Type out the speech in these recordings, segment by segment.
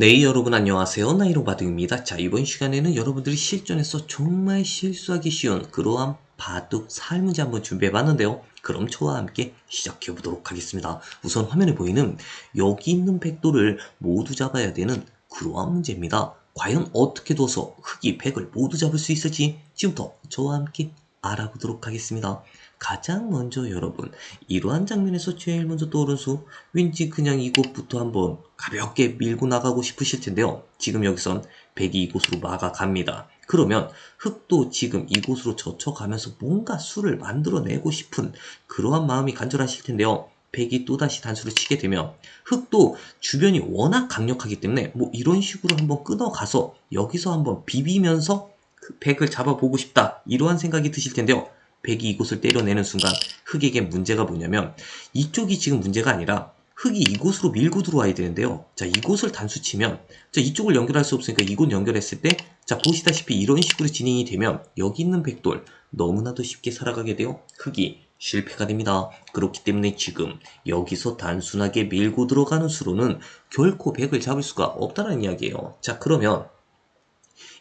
네, 여러분 안녕하세요. 나이로 바둑입니다. 자, 이번 시간에는 여러분들이 실전에서 정말 실수하기 쉬운 그러한 바둑 살문제 한번 준비해 봤는데요. 그럼 저와 함께 시작해 보도록 하겠습니다. 우선 화면에 보이는 여기 있는 백도를 모두 잡아야 되는 그러한 문제입니다. 과연 어떻게 둬서 흑이 백을 모두 잡을 수 있을지 지금부터 저와 함께 알아보도록 하겠습니다. 가장 먼저 여러분 이러한 장면에서 제일 먼저 떠오른 수 왠지 그냥 이곳부터 한번 가볍게 밀고 나가고 싶으실 텐데요. 지금 여기선 백이 이곳으로 막아갑니다. 그러면 흑도 지금 이곳으로 젖혀가면서 뭔가 수를 만들어내고 싶은 그러한 마음이 간절하실 텐데요. 백이 또다시 단수를 치게 되면 흑도 주변이 워낙 강력하기 때문에 뭐 이런 식으로 한번 끊어가서 여기서 한번 비비면서 그 백을 잡아보고 싶다 이러한 생각이 드실 텐데요. 백이 이곳을 때려내는 순간 흑에게 문제가 뭐냐면 이쪽이 지금 문제가 아니라 흑이 이곳으로 밀고 들어와야 되는데요. 자, 이곳을 단수 치면 자, 이쪽을 연결할 수 없으니까 이곳 연결했을 때 자, 보시다시피 이런 식으로 진행이 되면 여기 있는 백돌 너무나도 쉽게 살아가게 되어 흑이 실패가 됩니다. 그렇기 때문에 지금 여기서 단순하게 밀고 들어가는 수로는 결코 백을 잡을 수가 없다는 이야기예요. 자, 그러면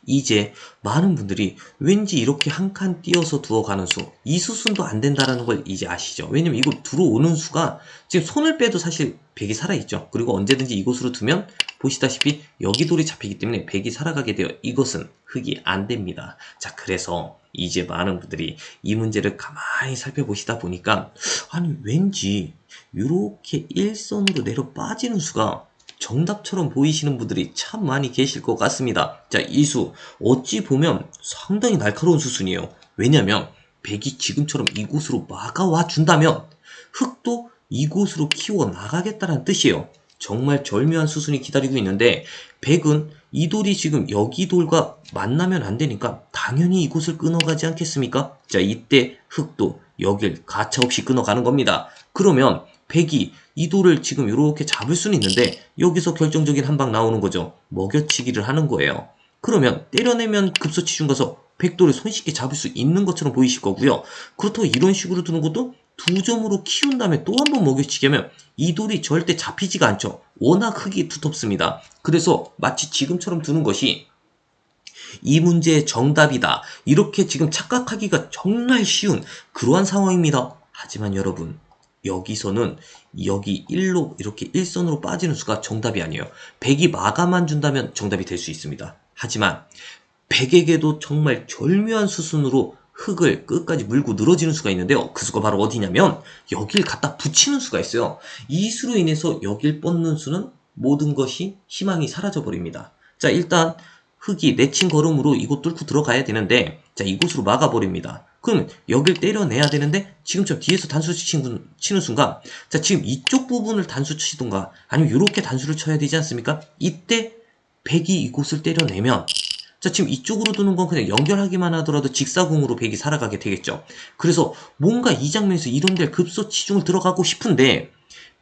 이제 많은 분들이 왠지 이렇게 한 칸 띄어서 두어가는 수, 이 수순도 안 된다라는 걸 이제 아시죠? 왜냐면 이거 들어오는 수가 지금 손을 빼도 사실 백이 살아있죠. 그리고 언제든지 이곳으로 두면 보시다시피 여기 돌이 잡히기 때문에 백이 살아가게 되어 이것은 흑이 안 됩니다. 자, 그래서 이제 많은 분들이 이 문제를 가만히 살펴보시다 보니까 아니 왠지 이렇게 일선으로 내려 빠지는 수가 정답처럼 보이시는 분들이 참 많이 계실 것 같습니다. 자, 이 수 어찌 보면 상당히 날카로운 수순이에요. 왜냐면 백이 지금처럼 이곳으로 막아와 준다면 흑도 이곳으로 키워 나가겠다는 뜻이에요. 정말 절묘한 수순이 기다리고 있는데 백은 이 돌이 지금 여기 돌과 만나면 안 되니까 당연히 이곳을 끊어가지 않겠습니까? 자, 이때 흑도 여길 가차없이 끊어가는 겁니다. 그러면 백이 이 돌을 지금 이렇게 잡을 수는 있는데 여기서 결정적인 한 방 나오는 거죠. 먹여치기를 하는 거예요. 그러면 때려내면 급소치중 가서 백돌을 손쉽게 잡을 수 있는 것처럼 보이실 거고요. 그렇다고 이런 식으로 두는 것도 두 점으로 키운 다음에 또 한 번 먹여치기 하면 이 돌이 절대 잡히지가 않죠. 워낙 흙이 두텁습니다. 그래서 마치 지금처럼 두는 것이 이 문제의 정답이다. 이렇게 지금 착각하기가 정말 쉬운 그러한 상황입니다. 하지만 여러분, 여기서는 여기 1로 이렇게 일선으로 빠지는 수가 정답이 아니에요. 100이 마감만 준다면 정답이 될 수 있습니다. 하지만 100에게도 정말 절묘한 수순으로 흙을 끝까지 물고 늘어지는 수가 있는데요. 그 수가 바로 어디냐면 여길 갖다 붙이는 수가 있어요. 이 수로 인해서 여길 뻗는 수는 모든 것이 희망이 사라져 버립니다. 자 일단 흙이 내친 걸음으로 이곳 뚫고 들어가야 되는데 자 이곳으로 막아버립니다. 그러면 여길 때려내야 되는데 지금처럼 뒤에서 단수 치는, 치는 순간 자 지금 이쪽 부분을 단수 치든가 아니면 이렇게 단수를 쳐야 되지 않습니까? 이때 백이 이곳을 때려내면 자 지금 이쪽으로 두는 건 그냥 연결하기만 하더라도 직사공으로 백이 살아가게 되겠죠. 그래서 뭔가 이 장면에서 이런 데 급소 치중을 들어가고 싶은데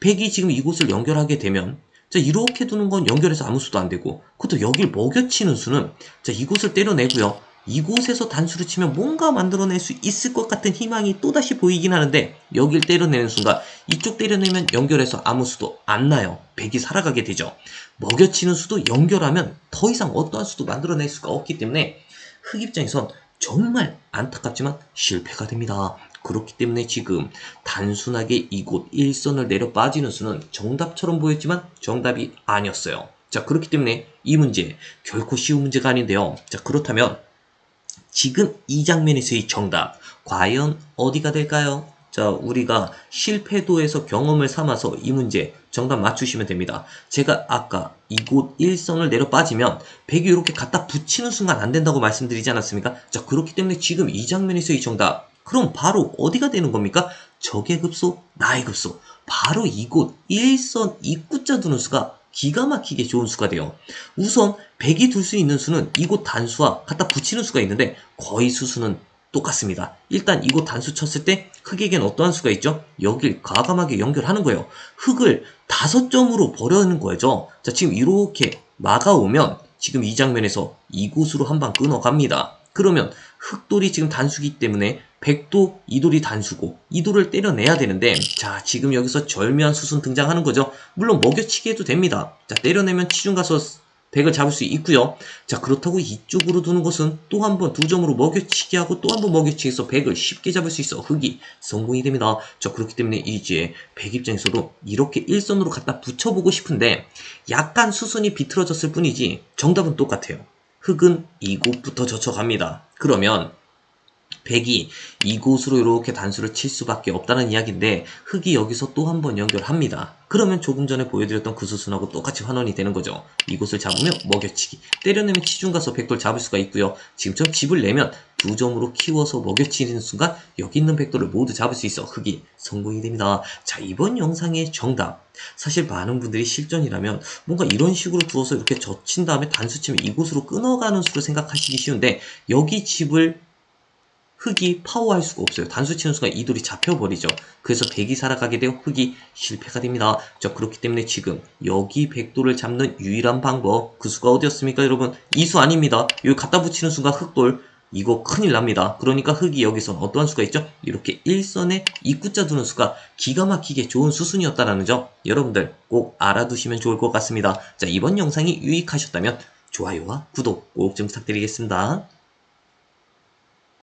백이 지금 이곳을 연결하게 되면 자 이렇게 두는 건 연결해서 아무 수도 안 되고 그것도 여길 먹여치는 수는 자 이곳을 때려내고요. 이곳에서 단수를 치면 뭔가 만들어낼 수 있을 것 같은 희망이 또다시 보이긴 하는데 여길 때려내는 순간 이쪽 때려내면 연결해서 아무 수도 안 나요. 백이 살아가게 되죠. 먹여치는 수도 연결하면 더 이상 어떠한 수도 만들어낼 수가 없기 때문에 흑 입장에선 정말 안타깝지만 실패가 됩니다. 그렇기 때문에 지금 단순하게 이곳 일선을 내려 빠지는 수는 정답처럼 보였지만 정답이 아니었어요. 자, 그렇기 때문에 이 문제 결코 쉬운 문제가 아닌데요. 자, 그렇다면 지금 이 장면에서의 정답 과연 어디가 될까요? 자, 우리가 실패도에서 경험을 삼아서 이 문제 정답 맞추시면 됩니다. 제가 아까 이곳 일선을 내려 빠지면 백이 이렇게 갖다 붙이는 순간 안 된다고 말씀드리지 않았습니까? 자, 그렇기 때문에 지금 이 장면에서의 정답 그럼 바로 어디가 되는 겁니까? 적의 급소, 나의 급소. 바로 이곳 일선 입구자 두는 수가 기가 막히게 좋은 수가 돼요. 우선 100이 둘 수 있는 수는 이곳 단수와 갖다 붙이는 수가 있는데 거의 수수는 똑같습니다. 일단 이곳 단수 쳤을 때 흑에겐 어떠한 수가 있죠? 여길 과감하게 연결하는 거예요. 흑을 다섯 점으로 버려는 거죠. 자, 지금 이렇게 막아오면 지금 이 장면에서 이곳으로 한 방 끊어갑니다. 그러면 흑돌이 지금 단수기 때문에 백도 이돌이 단수고 이돌을 때려내야 되는데 자 지금 여기서 절묘한 수순 등장하는 거죠. 물론 먹여치기 해도 됩니다. 자 때려내면 치중 가서 백을 잡을 수 있고요. 자 그렇다고 이쪽으로 두는 것은 또 한 번 두 점으로 먹여치기 하고 또 한 번 먹여치기해서 백을 쉽게 잡을 수 있어 흑이 성공이 됩니다. 자 그렇기 때문에 이제 백 입장에서도 이렇게 일선으로 갖다 붙여보고 싶은데 약간 수순이 비틀어졌을 뿐이지 정답은 똑같아요. 흑은 이곳부터 젖혀갑니다. 그러면 백이 이곳으로 이렇게 단수를 칠 수밖에 없다는 이야기인데 흑이 여기서 또 한 번 연결합니다. 그러면 조금 전에 보여드렸던 그 수순하고 똑같이 환원이 되는 거죠. 이곳을 잡으면 먹여치기, 때려내면 치중 가서 백돌 잡을 수가 있고요. 지금처럼 집을 내면 두 점으로 키워서 먹여치는 순간 여기 있는 백돌을 모두 잡을 수 있어 흑이 성공이 됩니다. 자 이번 영상의 정답 사실 많은 분들이 실전이라면 뭔가 이런 식으로 두어서 이렇게 젖힌 다음에 단수 치면 이곳으로 끊어가는 수로 생각하시기 쉬운데 여기 집을 흑이 파워할 수가 없어요. 단수 치는 순간 이돌이 잡혀버리죠. 그래서 백이 살아가게 되어 흑이 실패가 됩니다. 자 그렇기 때문에 지금 여기 백돌을 잡는 유일한 방법 그 수가 어디였습니까 여러분? 이 수 아닙니다. 여기 갖다 붙이는 순간 흑돌 이거 큰일 납니다. 그러니까 흑이 여기선 어떠한 수가 있죠? 이렇게 일선에 입구자 두는 수가 기가 막히게 좋은 수순이었다라는 점 여러분들 꼭 알아두시면 좋을 것 같습니다. 자 이번 영상이 유익하셨다면 좋아요와 구독 꼭 좀 부탁드리겠습니다.